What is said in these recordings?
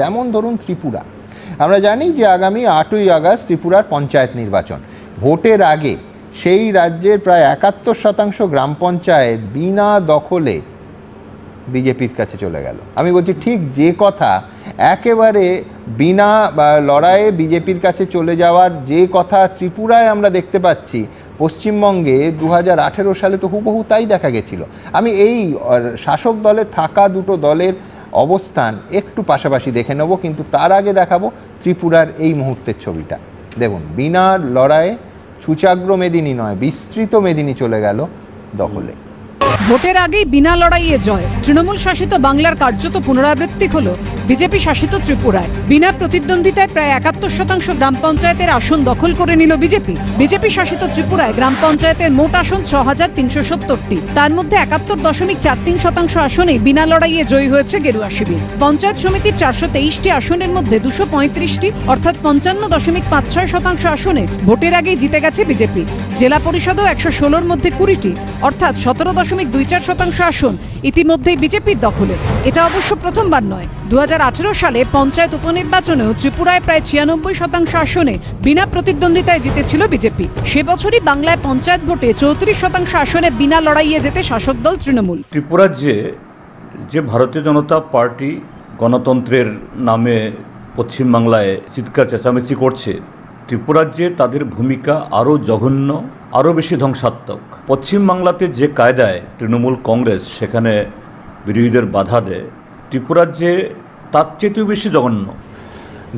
যেমন ধরুন ত্রিপুরা। আমরা জানি যে আগামী আটই আগস্ট ত্রিপুরার পঞ্চায়েত নির্বাচন। ভোটের আগে সেই রাজ্যের প্রায় একাত্তর শতাংশ গ্রাম পঞ্চায়েত বিনা দখলে বিজেপির কাছে চলে গেল। আমি বলছি ঠিক যে কথা, একেবারে বিনা লড়াইয়ে বিজেপির কাছে চলে যাওয়ার যে কথা ত্রিপুরায় আমরা দেখতে পাচ্ছি, পশ্চিমবঙ্গে দু হাজার আঠেরো সালে তো হুবহু তাই দেখা গেছিল। আমি এই শাসক দলে থাকা দুটো দলের অবস্থান একটু পাশাপাশি দেখে নেব, কিন্তু তার আগে দেখাবো ত্রিপুরার এই মুহূর্তের ছবিটা। দেখুন, বিনা লড়াইয়ে ছুচাগ্র মেদিনী নয়, বিস্তৃত মেদিনী চলে গেল দখলে। ভোটের আগেই বিনা লড়াইয়ে জয়। তৃণমূল শাসিত বাংলার কার্যত পুনরাবৃত্তি হল বিজেপি শাসিত ত্রিপুরায়। বিনা প্রতিদ্বন্দ্বিতায় প্রায় একাত্তর শতাংশ গ্রাম পঞ্চায়েতের আসন দখল করে নিল বিজেপি। বিজেপি শাসিত ত্রিপুরায় গ্রাম পঞ্চায়েতের মোট আসন ছ হাজার তিনশো সত্তরটি। তার মধ্যে একাত্তর দশমিক চার তিন শতাংশ আসনে বিনা লড়াইয়ে জয়ী হয়েছে গেরুয়া শিবির। পঞ্চায়েত সমিতির চারশো তেইশটি আসনের মধ্যে দুশো পঁয়ত্রিশটি, অর্থাৎ পঞ্চান্ন দশমিক পাঁচ ছয় শতাংশ আসনে ভোটের আগেই জিতে গেছে বিজেপি। জেলা পরিষদও একশো ষোলোর মধ্যে কুড়িটি, অর্থাৎ সতেরো দশমিক দুই চার শতাংশ আসন ইতিমধ্যেই বিজেপির দখলে। এটা অবশ্য প্রথমবার নয়। দু সালে পঞ্চায়েত উপনির্বাচনেও ত্রিপুরায় প্রায় ছিয়ানব্বই শতাংশ আসনে বিনা প্রতিদ্বন্দ্বিতায় জিতেছিল বিজেপি। সে বছরই বাংলায় পঞ্চায়েত ভোটে চৌত্রিশ শতাংশ আসনে বিনা লড়াইয়ে যেতে শাসক দল তৃণমূল। ত্রিপুরার যে যে ভারতীয় জনতা পার্টি গণতন্ত্রের নামে পশ্চিমবাংলায় চিৎকার চেঁচামেচি করছে ত্রিপুরার যে তাদের ভূমিকা আরও জঘন্য, আরও বেশি ধ্বংসাত্মক। পশ্চিমবাংলাতে যে কায়দায় তৃণমূল কংগ্রেস সেখানে বিরোধীদের বাধা দেয় ত্রিপুরার যে তার চেয়েতেও বেশি জঘন্য।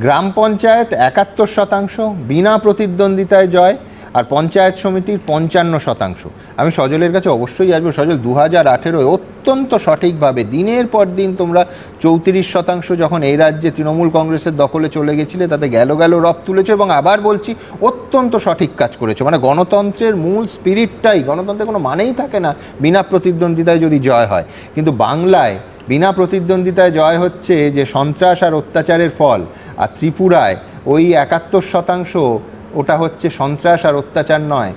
গ্রাম পঞ্চায়েত একাত্তর শতাংশ, বিনা প্রতিদ্বন্দ্বিতায় জয়, আর পঞ্চায়েত সমিতির পঞ্চান্ন শতাংশ। আমি সজলের কাছে অবশ্যই আসব। সজল দু হাজার আঠেরোয় অত্যন্ত সঠিকভাবে দিনের পর দিন তোমরা চৌত্রিশ শতাংশ যখন এই রাজ্যে তৃণমূল কংগ্রেসের দখলে চলে গেছিলে, তাতে গেল গেল রব তুলেছো এবং আবার বলছি অত্যন্ত সঠিক কাজ করেছ। মানে গণতন্ত্রের মূল স্পিরিটটাই গণতন্ত্রের কোনো মানেই থাকে না বিনা প্রতিদ্বন্দ্বিতায় যদি জয় হয়। কিন্তু বাংলায় বিনা প্রতিদ্বন্দ্বিতায় জয় হচ্ছে যে সন্ত্রাস আর অত্যাচারের ফল। আর ত্রিপুরায় ওই একাত্তর শতাংশ ওটা হচ্ছে সন্ত্রাস আর অত্যাচার নয়।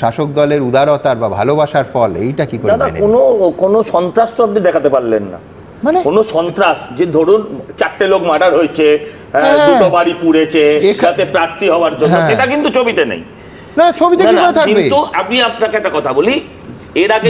শাসক দলের উদারতার বা ভালোবাসার ফল এইটা কি করে মেনে কোনো কোনো সন্ত্রাস তো আপনি দেখাতে পারলেন না। মানে কোনো সন্ত্রাস যে ধরুন চারটে লোক মার্ডার হয়েছে হ্যাঁ। দুটো বাড়ি পুড়েছে এখা- প্রার্থী হওয়ার জন্য হ্যাঁ। সেটা কিন্তু ছবিতে নেই। না ছবিতে কি করে থাকবে? কিন্তু আমি আপনাকে একটা কথা বলি এর আগে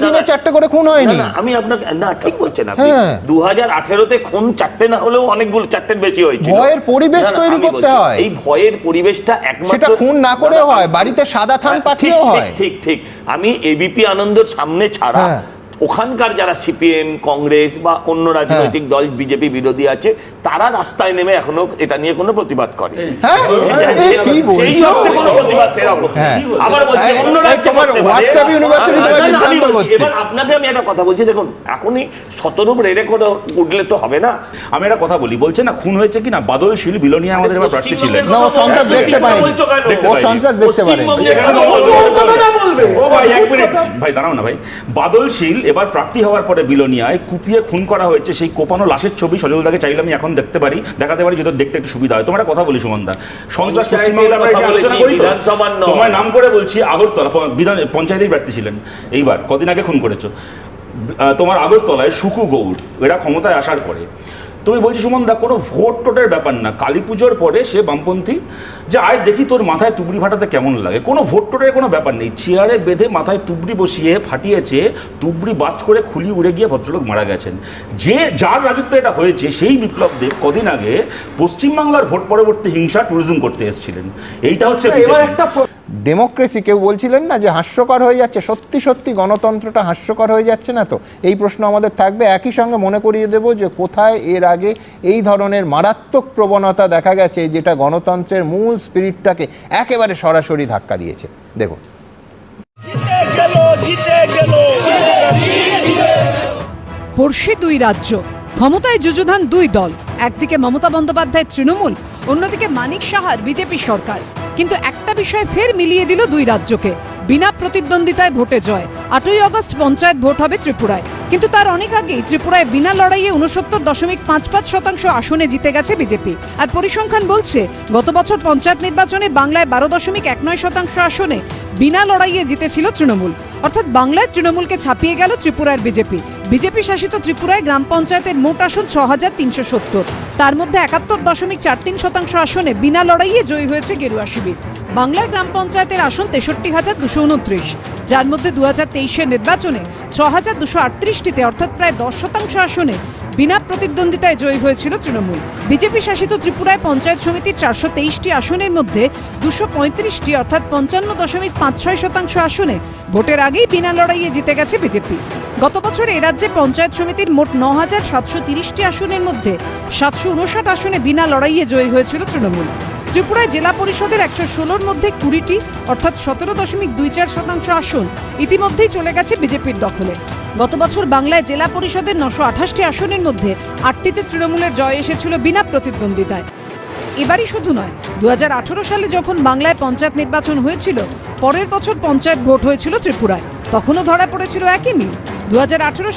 দিনে চারটে করে খুন না, হয়নি আমি আপনাকে না ঠিক বলছেন আপনি হ্যাঁ। দু হাজার আঠেরোতে খুন চারটে না হলেও অনেকগুলো চারটের বেশি হয়েছে ভয়ের পরিবেশ তৈরি করতে হয়। এই ভয়ের পরিবেশটা একমাত্র সেটা খুন না করে হয় বাড়িতে সাদা থান হ্যাঁ, পাঠিয়েও হয় ঠিক ঠিক ঠিক আমি এবিপি আনন্দের সামনে ছাড়া হ্যাঁ। ওখানকার যারা সিপিএম কংগ্রেস বা অন্য রাজনৈতিক দল বিজেপি বিরোধী আছে তারা রাস্তায় নেমে এখনও এটা নিয়ে কোনো প্রতিবাদ করে হ্যাঁ। হ্যাঁ। আপনাকে আমি একটা কথা বলছি দেখুন এখনই রেড়ে করে উঠলে তো হবে না। আমি একটা কথা বলি বলছে না খুন হয়েছে কি না বাদল শীল বিলোনিয়া আমাদের এবার প্রার্থী ছিলেন। না, ও সন্ত্রাস দেখতে পায়নি। বলছো কেন? ও সন্ত্রাস দেখতে পারে? ও ভাই এক মিনিট। ভাই দাঁড়াও না ভাই। বাদল শীল এবার প্রার্থী হওয়ার পরে বিলোনিয়ায় কুপিয়ে খুন করা হয়েছে। সেই কোপানো লাশের ছবি সজলদাকে চাইলে আমি এখন দেখতে পারি। দেখাতে পারি যদি দেখতে একটু সুবিধা হয়। তোমার কথা বলি সুমনদা। সন্ত্রাস পশ্চিমবাংলা আমরা আলোচনা করি। তোমার নাম করে বলছি আগরতলা। বিধান পঞ্চায়েতের প্রার্থী ছিলেন। এইবার কদিন আগে খুন করেছ। তোমার আগরতলায় সুকু গৌড়। এরা ক্ষমতায় আসার পরে। তুমি বলছি সুমন দা কোনো ভোট টোটের ব্যাপার না। কালী পুজোর পরে সে বামপন্থী যে আয় দেখি তোর মাথায় তুবড়ি ফাটাতে কেমন লাগে। কোনো ভোট টোটের কোনো ব্যাপার নেই। চেয়ারে বেঁধে মাথায় তুবড়ি বসিয়ে ফাটিয়েছে তুবড়ি বাস্ট করে খুলি উড়ে গিয়ে ভদ্রলোক মারা গেছেন। যে যার রাজত্ব এটা হয়েছে সেই বিপ্লব দেব কদিন আগে পশ্চিমবাংলার ভোট পরবর্তী হিংসা ট্যুরিজম করতে এসেছিলেন। এইটা হচ্ছে। ডেমোক্রেসি কেউ বলছিলেন না যে হাস্যকর হয়ে যাচ্ছে? সত্যি সত্যি গণতন্ত্রটা হাস্যকর হয়ে যাচ্ছে না তো? এই প্রশ্ন আমাদের থাকবে। একই সঙ্গে মনে করিয়ে দেব যে কোথায় এর আগে এই ধরনের মারাত্মক প্রবণতা দেখা গেছে যেটা গণতন্ত্রের মূল স্পিরিটটাকে একেবারে সরাসরি ধাক্কা দিয়েছে। দেখুন। পড়শি দুই রাজ্য। ক্ষমতায় যুযুধান দুই দল। একদিকে মমতা বন্দ্যোপাধ্যায়ের তৃণমূল, অন্যদিকে মানিক সাহার বিজেপি সরকার। কিন্তু একটা বিষয় ফের মিলিয়ে দিল দুই রাজ্যকে। বিনা প্রতিদ্বন্দ্বিতায় ভোটে জয়। আটই অগস্ট পঞ্চায়েত ভোট হবে ত্রিপুরায়। কিন্তু তার অনেক আগেই ত্রিপুরায় বিনা লড়াইয়ে উনসত্তর দশমিক পাঁচ পাঁচ শতাংশ আসনে জিতে গেছে বিজেপি। আর পরিসংখ্যান বলছে, গত বছর পঞ্চায়েত নির্বাচনে বাংলায় বারো দশমিক এক নয় শতাংশ আসনে বিনা লড়াইয়ে জিতেছিল তৃণমূল। অর্থাৎ বাংলায় তৃণমূলকে ছাপিয়ে গেল ত্রিপুরার বিজেপি। বিজেপি শাসিত ত্রিপুরায় গ্রাম পঞ্চায়েতের মোট আসন ছ তিনশো সত্তর। তার মধ্যে একাত্তর দশমিক চার তিন শতাংশ আসনে বিনা লড়াইয়ে জয়ী হয়েছে গেরুয়া শিবির। বাংলায় গ্রাম পঞ্চায়েতের আসন তেষট্টি হাজার দুশো উনত্রিশ। যার মধ্যে দু হাজার তেইশের নির্বাচনে ছ হাজার দুশো আটত্রিশটিতে অর্থাৎ প্রায় দশ শতাংশ আসনে বিনা প্রতিদ্বন্দ্বিতায় জয়ী হয়েছিল তৃণমূল। বিজেপি শাসিত ত্রিপুরায় পঞ্চায়েত সমিতির চারশো তেইশটি আসনের মধ্যে দুশো পঁয়ত্রিশটি, অর্থাৎ পঞ্চান্ন দশমিক পাঁচ ছয় শতাংশ আসনে ভোটের আগেই বিনা লড়াইয়ে জিতে গেছে বিজেপি। গত বছর এ রাজ্যে পঞ্চায়েত সমিতির মোট ন হাজার সাতশো তিরিশটি আসনের মধ্যে সাতশো উনষাট আসনে বিনা লড়াইয়ে জয়ী হয়েছিল তৃণমূল। ত্রিপুরায় জেলা পরিষদের একশো ষোলোর মধ্যে কুড়িটি, অর্থাৎ সতেরো দশমিক দুই চার শতাংশ আসন ইতিমধ্যেই চলে গেছে বিজেপির দখলে। গত বছর বাংলায় জেলা পরিষদের নশো আঠাশটি আসনের মধ্যে আটটিতে তৃণমূলের জয় এসেছিল বিনা প্রতিদ্বন্দ্বিতায়। এবারই শুধু নয় দু সালে যখন বাংলায় পঞ্চায়েত নির্বাচন হয়েছিল, পরের বছর পঞ্চায়েত ভোট হয়েছিল ত্রিপুরায়। তখনও ধরা পড়েছিল একই মিল। দু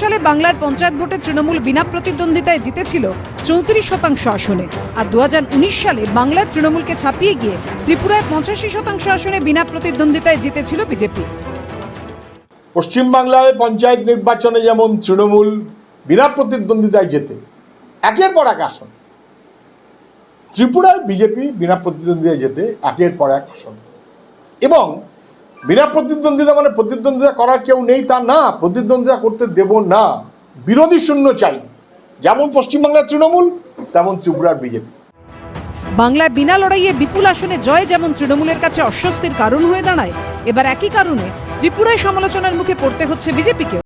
সালে বাংলার পঞ্চায়েত ভোটে তৃণমূল বিনা প্রতিদ্বন্দ্বিতায় জিতেছিল চৌত্রিশ শতাংশ আসনে। আর দু সালে বাংলার তৃণমূলকে ছাপিয়ে গিয়ে ত্রিপুরায় পঁচাশি শতাংশ আসনে বিনা প্রতিদ্বন্দ্বিতায় জিতেছিল বিজেপি। পশ্চিমবাংলায় পঞ্চায়েত নির্বাচনে যেমন তৃণমূল বিনা প্রতিদ্বন্দ্বিতায় যেতে একের পর এক আসন। ত্রিপুরায় বিজেপি বিনা প্রতিদ্বন্দ্বিতায় যেতে একের পর এক আসন। এবং বিনা প্রতিদ্বন্দ্বিতা মানে প্রতিদ্বন্দ্বিতা করার কেউ নেই তা না, প্রতিদ্বন্দ্বিতা করতে দেব না। বিরোধী শূন্য চাই। যেমন পশ্চিমবাংলার তৃণমূল, তেমন ত্রিপুরার বিজেপি। বাংলায় বিনা লড়াইয়ে বিপুল আসনে জয় যেমন তৃণমূলের কাছে অস্বস্তির কারণ হয়ে দাঁড়ায়, এবার একই কারণে ত্রিপুরায় সমালোচনার মুখে পড়তে হচ্ছে বিজেপিকে